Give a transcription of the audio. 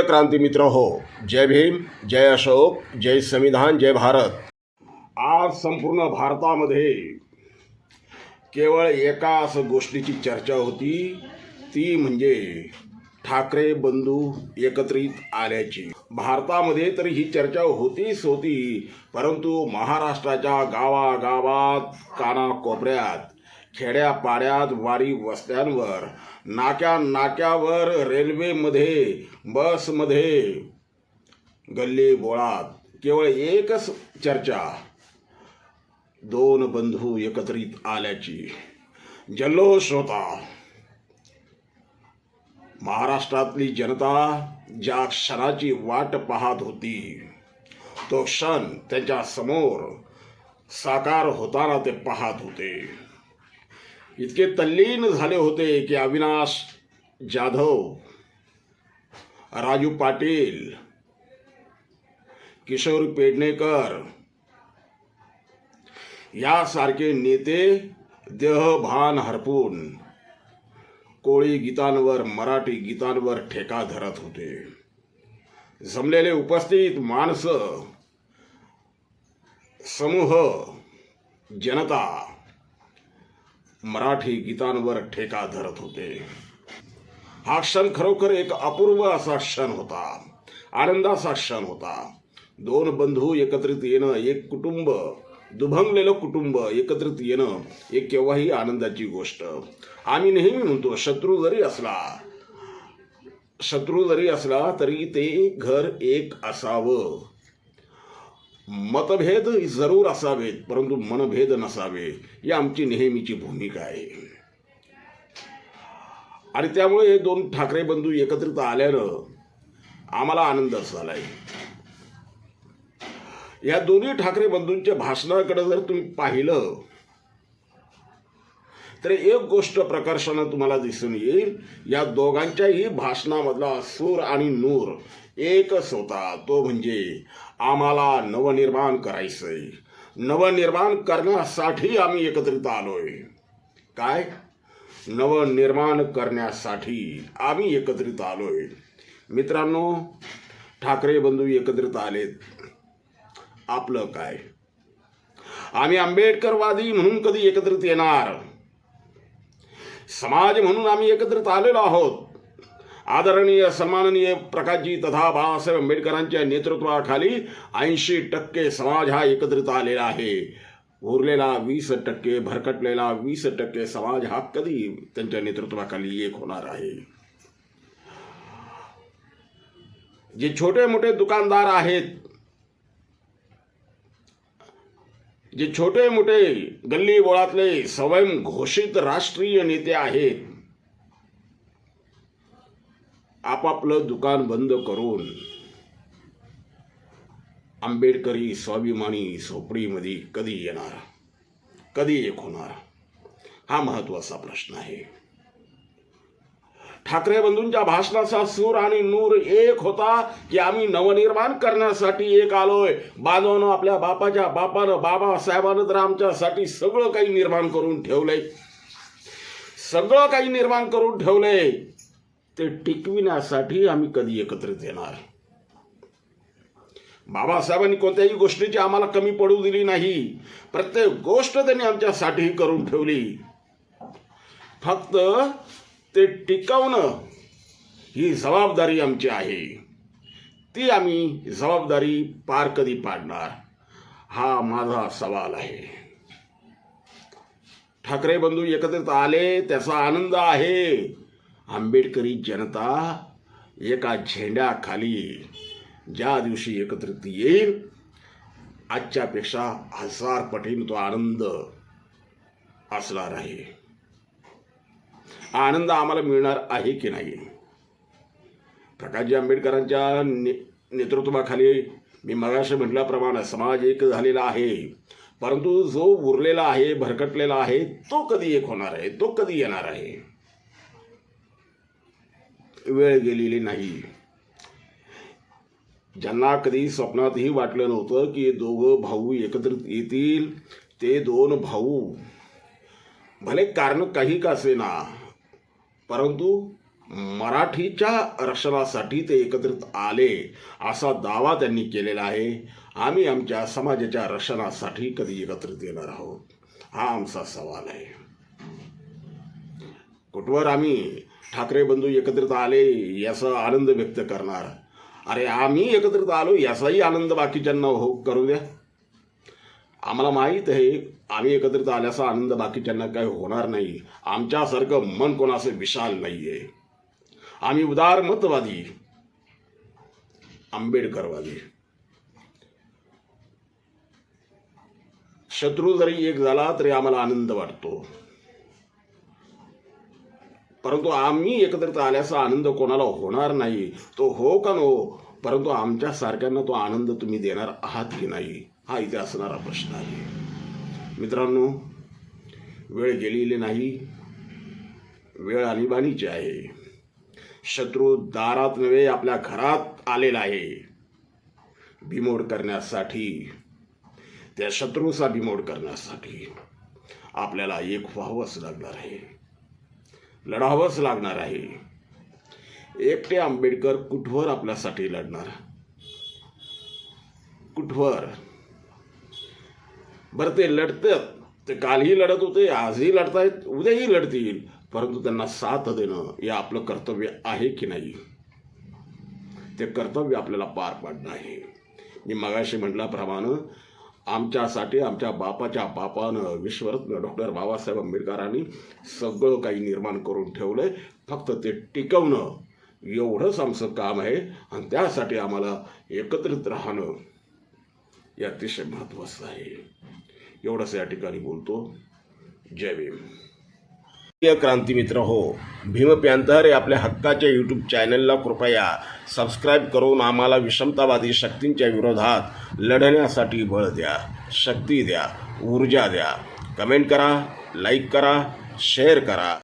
प्रिय क्रांती मित्र हो जय भीम जय अशोक जय संविधान जय भारत. आज संपूर्ण भारतामध्ये केवळ एकाच गोष्टीची चर्चा होती ती म्हणजे ठाकरे बंधू एकत्रित आल्याची. भारतामध्ये तर ही चर्चा होतीच होती परंतु महाराष्ट्राच्या गावागावात कानाकोपऱ्यात खेड्यापाड्यात वारी वस्त्यांवर नाक्या नाक्यावर रेल्वेमध्ये बसमध्ये. गल्ली बोळात केवळ एकच चर्चा. दोन बंधू एकत्रित आल्याची. जल्लोष होता. महाराष्ट्रातली जनता ज्या क्षणाची वाट पाहत होती तो क्षण त्यांच्यासमोर साकार होताना ते पाहत होते. इतके तल्लीन झाले होते की अविनाश जाधव राजू पाटील किशोर पेडणेकर यासारखे नेते देहभान हरपून कोळी गीतांवर मराठी गीतांवर ठेका धरत होते. जमलेले उपस्थित माणसं समूह जनता मराठी गीतांवर ठेका धरत होते. हा क्षण खरोखर एक अपूर्व असा क्षण होता. आनंदाचा क्षण होता. दोन बंधू एकत्रित येणं एक कुटुंब दुभंगलेलं कुटुंब एकत्रित येणं एक केव्हाही आनंदाची गोष्ट. आम्ही नेहमी म्हणतो शत्रू जरी असला शत्रू जरी असला तरी ते घर एक असावं. मतभेद जरूर असावेत परंतु मनभेद नसावे. ही आमची नेहमीची भूमिका आहे. आणि त्यामुळे हे दोन ठाकरे बंधू एकत्रित आल्यानं आम्हाला आनंद झाला आहे या दोन्ही ठाकरे बंधूंच्या भाषणाकडे जर तुम्ही पाहिलं तर एक गोष्ट प्रकर्षानं तुम्हाला दिसून येईल या दोघांच्याही भाषणामधला सूर आणि नूर एकच होता. तो म्हणजे आम्हाला नवनिर्माण करायचंय. नवनिर्माण करण्यासाठी आम्ही एकत्रित आलोय. काय? नवनिर्माण करण्यासाठी आम्ही एकत्रित आलोय. मित्रांनो ठाकरे बंधू एकत्रित आलेत. आपलं काय? आम्ही आंबेडकरवादी म्हणून कधी एकत्रित येणार? समाज म्हणून आम्ही एकत्रित आलेलो आहोत. आदरणीय सन्माननीय प्रकाशजी तथा बाळासाहेब आंबेडकरांच्या नेतृत्वाखाली ऐंशी टक्के समाज हा एकत्रित आलेला आहे. उरलेला वीस टक्के भरकटलेला वीस टक्के समाज हा कधी त्यांच्या नेतृत्वाखाली एक होणार आहे? जे छोटे मोठे दुकानदार आहेत जे छोटे मोठे गल्ली बोळातले स्वयं घोषित राष्ट्रीय नेते आहेत आपापलं दुकान बंद करून आंबेडकरी स्वाभिमानी झोपडीमध्ये कधी येणार कधी एक होणार हा महत्त्वाचा प्रश्न आहे. ठाकरे बंधूंच्या भाषणाचा सूर आणि नूर एक होता की आम्ही नवनिर्माण करण्यासाठी एक आलोय. बांधवानं आपल्या बापाच्या बापानं बाबासाहेबानं तर आमच्यासाठी सगळं काही निर्माण करून ठेवलंय. सगळं काही निर्माण करून ठेवलंय. ते टिकविण्यासाठी आम्ही कधी एकत्रित येणार? बाबासाहेबांनी कोणत्याही गोष्टीची आम्हाला कमी पडू दिली नाही. प्रत्येक गोष्ट त्यांनी आमच्यासाठी करून ठेवली. फक्त ते टिकवणं ही जबाबदारी आमची आहे. ती आम्ही जबाबदारी पार कधी पाडणार? हा माझा सवाल आहे. ठाकरे बंधू एकत्रित आले त्याचा आनंद आहे. आंबेडकरी जनता एका झेंड्याखाली ज्या दिवशी एकत्रित येईल आजच्यापेक्षा हजार पटीन तो आनंद असणार आहे. आनंद आम्हाला मिळणार आहे की नाही? प्रकाशजी आंबेडकरांच्या ने नेतृत्वाखाली मी मगाशी म्हटल्याप्रमाणे समाज एक झालेला आहे. परंतु जो उरलेला आहे भरकटलेला आहे तो कधी एक होणार आहे? तो कधी येणार आहे? वेळ गेलेली नाही. ज्यांना कधी स्वप्नातही वाटलं नव्हतं की दोघं भाऊ एकत्रित येतील ते दोन भाऊ. भले कारण काही का असे ना परंतु मराठीच्या रक्षणासाठी ते एकत्रित आले असा दावा त्यांनी केलेला आहे. आम्ही आमच्या समाजाच्या रक्षणासाठी कधी एकत्रित येणार आहोत? हा आमचा सवाल आहे. कुठवर आम्ही ठाकरे बंधू एकत्रित आले याचा आनंद व्यक्त करणार? अरे आम्ही एकत्रित आलो याचाही आनंद बाकीच्यांना हो करू द्या. आम्हाला माहीत आहे आम्ही एकत्रित आल्याचा आनंद बाकीच्यांना काही होणार नाही. आमच्यासारखं मन कोणाचं विशाल नाही आहे आम्ही उदार मतवादी आंबेडकरवादी. शत्रू जरी एक झाला तरी आम्हाला आनंद वाटतो. परंतु आम्ही एकत्रित आल्याचा आनंद कोणाला होणार नाही? तो हो का नो? परंतु आमच्या सारख्यांना तो आनंद तुम्ही देणार आहात की नाही? हा इथे असणारा प्रश्न आहे. मित्रांनो वेळ गेलेली नाही. वेळ आणीबाणीची आहे. शत्रू दारात नव्हे आपल्या घरात आलेला आहे. बिमोड करण्यासाठी त्या शत्रूचा बिमोड करण्यासाठी आपल्याला एक व्हावंच लागणार आहे. लढावंच लागणार आहे. एकटे आंबेडकर कुठवर आपल्यासाठी लढणार? कुठवर? बरं ते लढतात ते कालही लढत होते आजही लढतायत उद्याही लढतील परंतु त्यांना साथ देणं हे आपलं कर्तव्य आहे की नाही? ते कर्तव्य आपल्याला पार पाडणं आहे. मी मगाशी म्हटल्याप्रमाणे आमच्यासाठी आमच्या बापाच्या बापानं विश्वरत्न डॉक्टर बाबासाहेब आंबेडकरांनी सगळं काही निर्माण करून ठेवलं आहे फक्त ते टिकवणं एवढंच आमचं काम आहे. आणि त्यासाठी आम्हाला एकत्रित राहणं हे अतिशय महत्त्वाचं आहे. एवढंच या ठिकाणी बोलतो. जय भीम. प्रिय क्रांती मित्र हो भीम प्यांतर हे आपल्या हक्काच्या यूट्यूब चॅनलला कृपया सबस्क्राईब करून आम्हाला विषमतावादी शक्तींच्या विरोधात लढण्यासाठी बळ द्या शक्ती द्या ऊर्जा द्या. कमेंट करा लाईक करा शेअर करा.